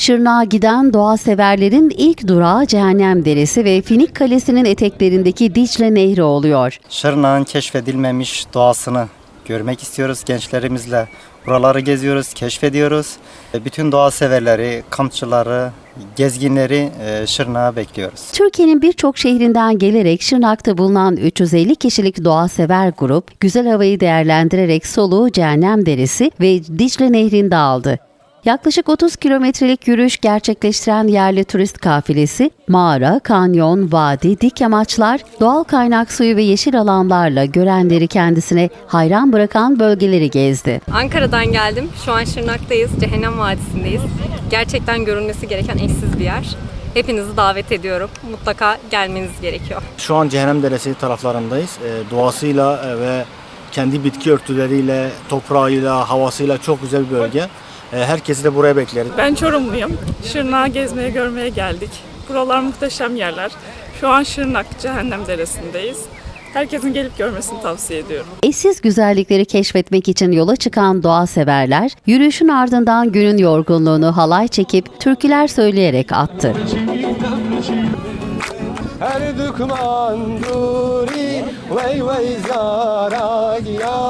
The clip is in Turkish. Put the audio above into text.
Şırnak'a giden doğa severlerin ilk durağı Cehennem Deresi ve Finik Kalesi'nin eteklerindeki Dicle Nehri oluyor. Şırnak'ın keşfedilmemiş doğasını görmek istiyoruz gençlerimizle. Buraları geziyoruz, keşfediyoruz. E, Bütün doğa severleri, kampçıları, gezginleri e, Şırnak'a bekliyoruz. Türkiye'nin birçok şehrinden gelerek Şırnak'ta bulunan 350 kişilik doğa sever grup, güzel havayı değerlendirerek soluğu Cehennem Deresi ve Dicle Nehri'nde aldı. Yaklaşık 30 kilometrelik yürüyüş gerçekleştiren yerli turist kafilesi, mağara, kanyon, vadi, dik yamaçlar, doğal kaynak suyu ve yeşil alanlarla görenleri kendisine hayran bırakan bölgeleri gezdi. Ankara'dan geldim. Şu an Şırnak'tayız. Cehennem Vadisi'ndeyiz. Gerçekten görülmesi gereken eşsiz bir yer. Hepinizi davet ediyorum. Mutlaka gelmeniz gerekiyor. Şu an Cehennem Deresi taraflarındayız. Ee, doğasıyla e, ve kendi bitki örtüleriyle, toprağıyla, havasıyla çok güzel bir bölge. Ee, herkesi de buraya bekleriz. Ben Çorumluyum. Şırnak'ı gezmeye, görmeye geldik. Buralar muhteşem yerler. Şu an Şırnak Cehennem Deresi'ndeyiz. Herkesin gelip görmesini tavsiye ediyorum. Eşsiz güzellikleri keşfetmek için yola çıkan doğa severler, yürüyüşün ardından günün yorgunluğunu halay çekip türküler söyleyerek attı. Her dükman duri vey vey zara giya